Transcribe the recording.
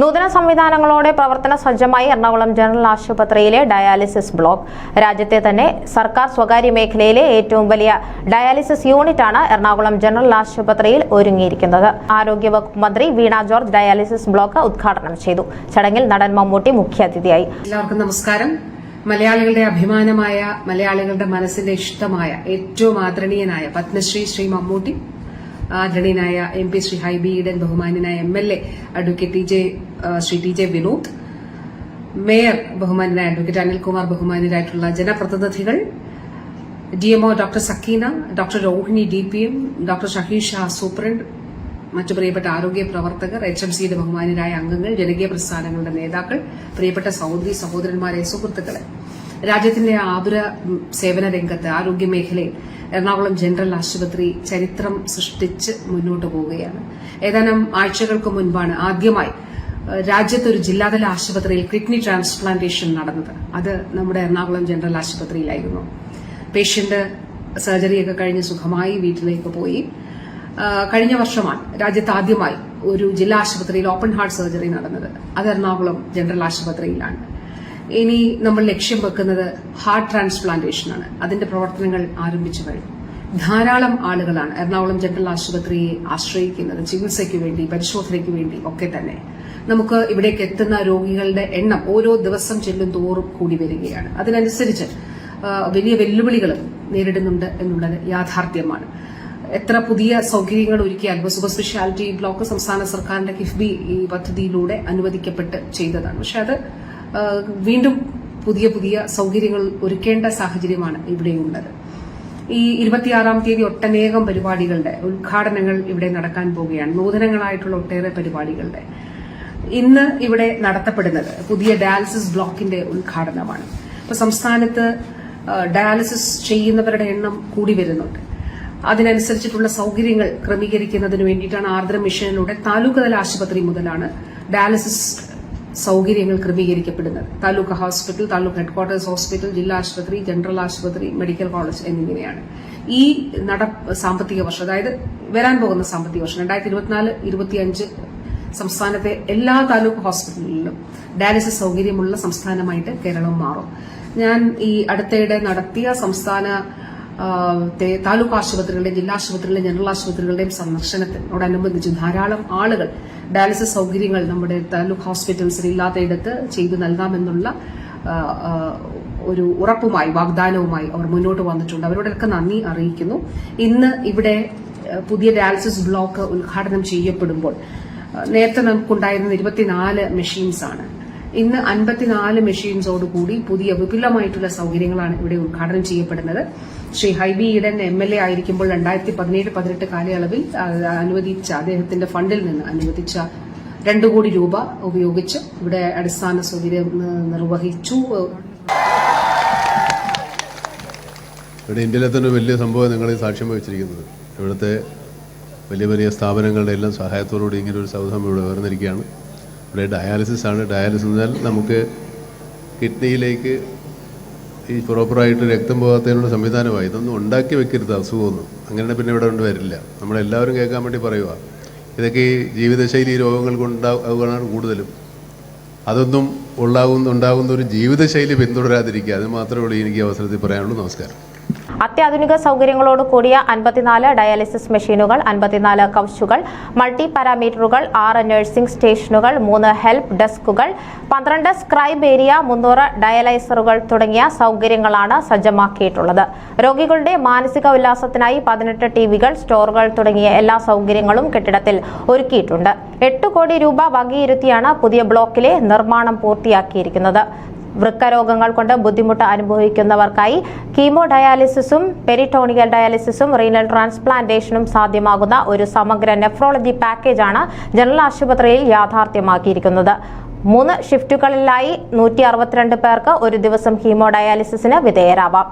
നൂതന സംവിധാനങ്ങളോടെ പ്രവർത്തന സജ്ജമായി എറണാകുളം ജനറൽ ആശുപത്രിയിലെ ഡയാലിസിസ് ബ്ലോക്ക്. രാജ്യത്തെ തന്നെ സർക്കാർ സ്വകാര്യ മേഖലയിലെ ഏറ്റവും വലിയ ഡയാലിസിസ് യൂണിറ്റാണ് എറണാകുളം ജനറൽ ആശുപത്രിയിൽ ഒരുങ്ങിയിരിക്കുന്നത്. ആരോഗ്യവകുപ്പ് മന്ത്രി വീണ ജോർജ് ഡയാലിസിസ് ബ്ലോക്ക് ഉദ്ഘാടനം ചെയ്തു. ചടങ്ങിൽ നടൻ മമ്മൂട്ടി മുഖ്യാതിഥിയായി എല്ലാവർക്കും നമസ്കാരം. മലയാളികളുടെ അഭിമാനമായ മലയാളികളുടെ മനസ്സിന്റെ ഇഷ്ടമായ ഏറ്റവും ആദരണീയനായ പത്മശ്രീ ശ്രീ മമ്മൂട്ടി ആദരണീയനായ എം പി ശ്രീ ഹൈബി ഈഡൻ ബഹുമാനായ M L A advocate T J Shri T J Vinod. Mayor ബഹുമാനായ അഡ്വക്കേറ്റ് അനിൽകുമാർ ബഹുമാനരായിട്ടുള്ള ജനപ്രതിനിധികൾ DMO doctor Sakeena doctor Rohini D P M doctor Shaheer Shah superintendent മറ്റു പ്രിയപ്പെട്ട ആരോഗ്യ പ്രവർത്തകർ എച്ച് എം സിയുടെ ബഹുമാനരായ അംഗങ്ങൾ ജനകീയ പ്രസ്ഥാനങ്ങളുടെ നേതാക്കൾ പ്രിയപ്പെട്ട സഹോദരി സഹോദരന്മാരെ സുഹൃത്തുക്കളെ. രാജ്യത്തിന്റെ ആതുര സേവന രംഗത്ത് ആരോഗ്യ മേഖലയിൽ എറണാകുളം ജനറൽ ആശുപത്രി ചരിത്രം സൃഷ്ടിച്ച് മുന്നോട്ട് പോവുകയാണ്. ഏതാനും ആഴ്ചകൾക്ക് മുൻപാണ് ആദ്യമായി രാജ്യത്ത് ഒരു ജില്ലാതല ആശുപത്രിയിൽ കിഡ്നി ട്രാൻസ്പ്ലാന്റേഷൻ നടന്നത്. അത് നമ്മുടെ എറണാകുളം ജനറൽ ആശുപത്രിയിലായിരുന്നു. പേഷ്യന്റ് സർജറിയൊക്കെ കഴിഞ്ഞ് സുഖമായി വീട്ടിലേക്ക് പോയി. കഴിഞ്ഞ വർഷമാണ് രാജ്യത്ത് ആദ്യമായി ഒരു ജില്ലാ ആശുപത്രിയിൽ ഓപ്പൺ ഹാർട്ട് സർജറി നടന്നത്. അത് എറണാകുളം ജനറൽ ആശുപത്രിയിലാണ്. ഇനി നമ്മൾ ലക്ഷ്യം വെക്കുന്നത് ഹാർട്ട് ട്രാൻസ്പ്ലാന്റേഷനാണ് അതിന്റെ പ്രവർത്തനങ്ങൾ ആരംഭിച്ചു കഴിഞ്ഞു ധാരാളം ആളുകളാണ് എറണാകുളം ജനറൽ ആശുപത്രിയെ ആശ്രയിക്കുന്നത്. ചികിത്സയ്ക്ക് വേണ്ടി പരിശോധനയ്ക്ക് വേണ്ടി ഒക്കെ തന്നെ. നമുക്ക് ഇവിടേക്ക് എത്തുന്ന രോഗികളുടെ എണ്ണം ഓരോ ദിവസം ചെല്ലും തോറും കൂടി വരികയാണ്. അതിനനുസരിച്ച് വലിയ വെല്ലുവിളികളും നേരിടുന്നുണ്ട് എന്നുള്ളത് യാഥാർത്ഥ്യമാണ്. എത്ര പുതിയ സൗകര്യങ്ങൾ ഒരുക്കിയാൽ സൂപ്പർ സ്പെഷ്യാലിറ്റി ബ്ലോക്ക് സംസ്ഥാന സർക്കാരിന്റെ കിഫ്ബി ഈ പദ്ധതിയിലൂടെ അനുവദിക്കപ്പെട്ട് ചെയ്തതാണ്. പക്ഷെ അത് വീണ്ടും പുതിയ പുതിയ സൗകര്യങ്ങൾ ഒരുക്കേണ്ട സാഹചര്യമാണ് ഇവിടെയുള്ളത്. ഈ ഇരുപത്തിയാറാം തീയതി ഒട്ടനേകം പരിപാടികളുടെ ഉദ്ഘാടനങ്ങൾ ഇവിടെ നടക്കാൻ പോവുകയാണ്. നൂതനങ്ങളായിട്ടുള്ള ഒട്ടേറെ പരിപാടികളുടെ. ഇന്ന് ഇവിടെ നടത്തപ്പെടുന്നത് പുതിയ ഡയാലിസിസ് ബ്ലോക്കിന്റെ ഉദ്ഘാടനമാണ്. ഇപ്പൊ സംസ്ഥാനത്ത് ഡയാലിസിസ് ചെയ്യുന്നവരുടെ എണ്ണം കൂടി വരുന്നുണ്ട്. അതിനനുസരിച്ചിട്ടുള്ള സൗകര്യങ്ങൾ ക്രമീകരിക്കുന്നതിന് വേണ്ടിയിട്ടാണ് ആർദ്ര മിഷനിലൂടെ താലൂക്ക് തല ആശുപത്രി മുതലാണ് ഡയാലിസിസ് സൗകര്യങ്ങൾ ക്രമീകരിക്കപ്പെടുന്നത്. Taluk hospital taluk headquarters hospital ജില്ലാ ആശുപത്രി ജനറൽ ആശുപത്രി മെഡിക്കൽ കോളേജ് എന്നിങ്ങനെയാണ്. ഈ നട സാമ്പത്തിക വർഷം അതായത് വരാൻ പോകുന്ന സാമ്പത്തിക വർഷം രണ്ടായിരത്തി ഇരുപത്തിനാല് ഇരുപത്തിയഞ്ച് സംസ്ഥാനത്തെ എല്ലാ താലൂക്ക് ഹോസ്പിറ്റലുകളിലും ഡയാലിസിസ് സൗകര്യമുള്ള സംസ്ഥാനമായിട്ട് കേരളം മാറും. ഞാൻ ഈ അടുത്തയിടെ നടത്തിയ സംസ്ഥാന താലൂക്ക് ആശുപത്രികളുടെയും ജില്ലാ ആശുപത്രികളുടെയും ജനറൽ ആശുപത്രികളുടെയും സന്ദർശനത്തിനോടനുബന്ധിച്ച് ധാരാളം ആളുകൾ ഡയാലിസിസ് സൗകര്യങ്ങൾ നമ്മുടെ താലൂക്ക് ഹോസ്പിറ്റൽസിൽ ഇല്ലാത്തയിടത്ത് ചെയ്തു നൽകാമെന്നുള്ള ഒരു ഉറപ്പുമായി വാഗ്ദാനവുമായി അവർ മുന്നോട്ട് വന്നിട്ടുണ്ട്. അവരോടൊക്കെ നന്ദി അറിയിക്കുന്നു. ഇന്ന് ഇവിടെ പുതിയ ഡയാലിസിസ് ബ്ലോക്ക് ഉദ്ഘാടനം ചെയ്യപ്പെടുമ്പോൾ നേരത്തെ നമുക്കുണ്ടായിരുന്നത് ഇരുപത്തിനാല് മെഷീൻസ് ആണ് ഇന്ന് അൻപത്തിനാല് മെഷീൻസോടുകൂടി പുതിയ വിപുലമായിട്ടുള്ള സൗകര്യങ്ങളാണ് ഇവിടെ ഉദ്ഘാടനം ചെയ്യപ്പെടുന്നത്. Shri Hibi Eden M L A ആയിരിക്കുമ്പോൾ രണ്ടായിരത്തി പതിനേഴ് പതിനെട്ട് കാലയളവിൽ അനുവദിച്ച അദ്ദേഹത്തിന്റെ ഫണ്ടിൽ നിന്ന് അനുവദിച്ച രണ്ടു കോടി രൂപ ഉപയോഗിച്ച് ഇവിടെ അടിസ്ഥാന സൗകര്യം നിർവഹിച്ചു. ഇവിടെ ഇന്ത്യയിലെ തന്നെ വലിയ സംഭവം നിങ്ങൾ സാക്ഷ്യം വഹിച്ചിരിക്കുന്നത്. ഇവിടുത്തെ വലിയ വലിയ സ്ഥാപനങ്ങളുടെ എല്ലാം സഹായത്തോടുകൂടി ഇങ്ങനെ ഒരു സൗധം ഇവിടെ ഉയർന്നിരിക്കുകയാണ്. ഇവിടെ ഡയാലിസിസ് ആണ്. ഡയാലിസിസ് എന്നാൽ നമുക്ക് കിഡ്നിയിലേക്ക് ഈ പ്രോപ്പറായിട്ട് രക്തം പോകാത്തതിനുള്ള സംവിധാനമായി. ഇതൊന്നും ഉണ്ടാക്കി വെക്കരുത് അസുഖമൊന്നും. അങ്ങനെ പിന്നെ ഇവിടെ കൊണ്ട് വരില്ല. നമ്മളെല്ലാവരും കേൾക്കാൻ വേണ്ടി പറയുക ഇതൊക്കെ ഈ ജീവിതശൈലി രോഗങ്ങൾ കൊണ്ടാവുകയാണ് കൂടുതലും. അതൊന്നും ഉണ്ടാകുന്ന ഉണ്ടാകുന്ന ഒരു ജീവിതശൈലി പിന്തുടരാതിരിക്കുക. അത് മാത്രമേ ഉള്ളൂ എനിക്ക് അവസരത്തിൽ പറയാനുള്ളൂ. നമസ്കാരം. അത്യാധുനിക സൗകര്യങ്ങളോട് കൂടിയ അൻപത്തിനാല് ഡയാലിസിസ് മെഷീനുകൾ അൻപത്തിനാല് കൗച്ചുകൾ മൾട്ടി പാരാമീറ്ററുകൾ ആറ് നഴ്സിംഗ് സ്റ്റേഷനുകൾ മൂന്ന് ഹെൽപ്പ് ഡെസ്കുകൾ പന്ത്രണ്ട് സ്ക്രൈബ് ഏരിയ മുന്നൂറ് ഡയലൈസറുകൾ തുടങ്ങിയ സൗകര്യങ്ങളാണ് സജ്ജമാക്കിയിട്ടുള്ളത്. രോഗികളുടെ മാനസിക ഉല്ലാസത്തിനായി പതിനെട്ട് ടിവികൾ സ്റ്റോറുകൾ തുടങ്ങിയ എല്ലാ സൗകര്യങ്ങളും കെട്ടിടത്തിൽ ഒരുക്കിയിട്ടുണ്ട്. എട്ട് കോടി രൂപ വകയിരുത്തിയാണ് പുതിയ ബ്ലോക്കിലെ നിർമ്മാണം പൂർത്തിയാക്കിയിരിക്കുന്നത്. വൃക്കരോഗങ്ങൾ കൊണ്ട് ബുദ്ധിമുട്ട് അനുഭവിക്കുന്നവർക്കായി കീമോ ഡയാലിസിസും പെരിട്ടോണിയൽ ഡയാലിസിസും റീനൽ ട്രാൻസ്പ്ലാന്റേഷനും സാധ്യമാകുന്ന ഒരു സമഗ്ര നെഫ്രോളജി പാക്കേജാണ് ജനറൽ ആശുപത്രിയിൽ യാഥാർത്ഥ്യമാക്കിയിരിക്കുന്നത്. മൂന്ന് ഷിഫ്റ്റുകളിലായി നൂറ്റി അറുപത്തിരണ്ട് പേർക്ക് ഒരു ദിവസം ഹീമോ ഡയാലിസിസിന് വിധേയരാവാം.